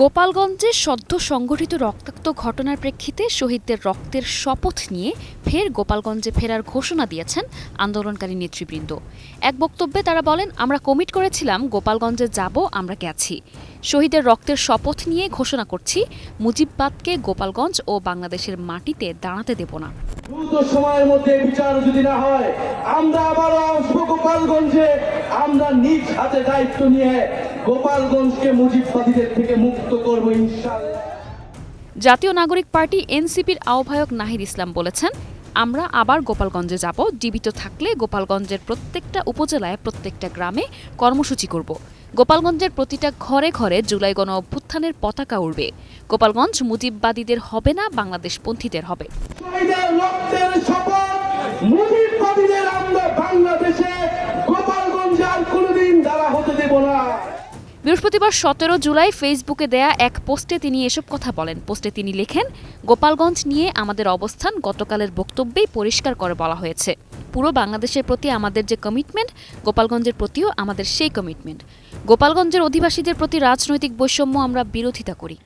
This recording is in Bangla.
গোপালগঞ্জে সদ্য সংঘটিত রক্তাক্ত ঘটনার প্রেক্ষিতে শহীদদের রক্তের শপথ নিয়ে ফের গোপালগঞ্জে ফেরার ঘোষণা দিয়েছেন আন্দোলনকারী নেতৃবৃন্দ। এক বক্তব্যে তারা বলেন, আমরা কমিট করেছিলাম, গোপালগঞ্জে যাব, আমরা গেছি শহীদের রক্তের শপথ নিয়ে ঘোষণা করছি। মুজিববাদকে গোপালগঞ্জ ও বাংলাদেশের মাটিতে দাঁড়াতে দেব না। দ্রুত সময়ের মধ্যে বিচার যদি না হয় আমরা আবারও আসব গোপালগঞ্জে। আমরা নিজ হাতে দায়িত্ব নিয়ে গোপালগঞ্জকে মুজিববাদীদের থেকে মুক্ত করব জাতীয় নাগরিক পার্টি এনসিপির আহ্বায়ক নাহিদ ইসলাম বলেছেন আমরা আবার গোপালগঞ্জে যাব। জীবিত থাকলে গোপালগঞ্জের প্রত্যেকটা উপজেলায় প্রত্যেকটা গ্রামে কর্মসূচি করব। গোপালগঞ্জের প্রতিটা ঘরে ঘরে জুলাই গণ অভ্যুত্থানের পতাকা উড়বে। গোপালগঞ্জ মুজিববাদীদের হবে না বাংলাদেশপন্থীদের হবে। বৃহস্পতিবার সতেরো জুলাই ফেসবুকে দেয়া এক পোস্টে তিনি এসব কথা বলেন। পোস্টে তিনি লেখেন গোপালগঞ্জ নিয়ে আমাদের অবস্থান গতকালের বক্তব্যেই পরিষ্কার করে বলা হয়েছে। পুরো বাংলাদেশের প্রতি আমাদের যে কমিটমেন্ট গোপালগঞ্জের প্রতিও আমাদের সেই কমিটমেন্ট গোপালগঞ্জের অধিবাসীদের প্রতি রাজনৈতিক বৈষম্য আমরা বিরোধিতা করি।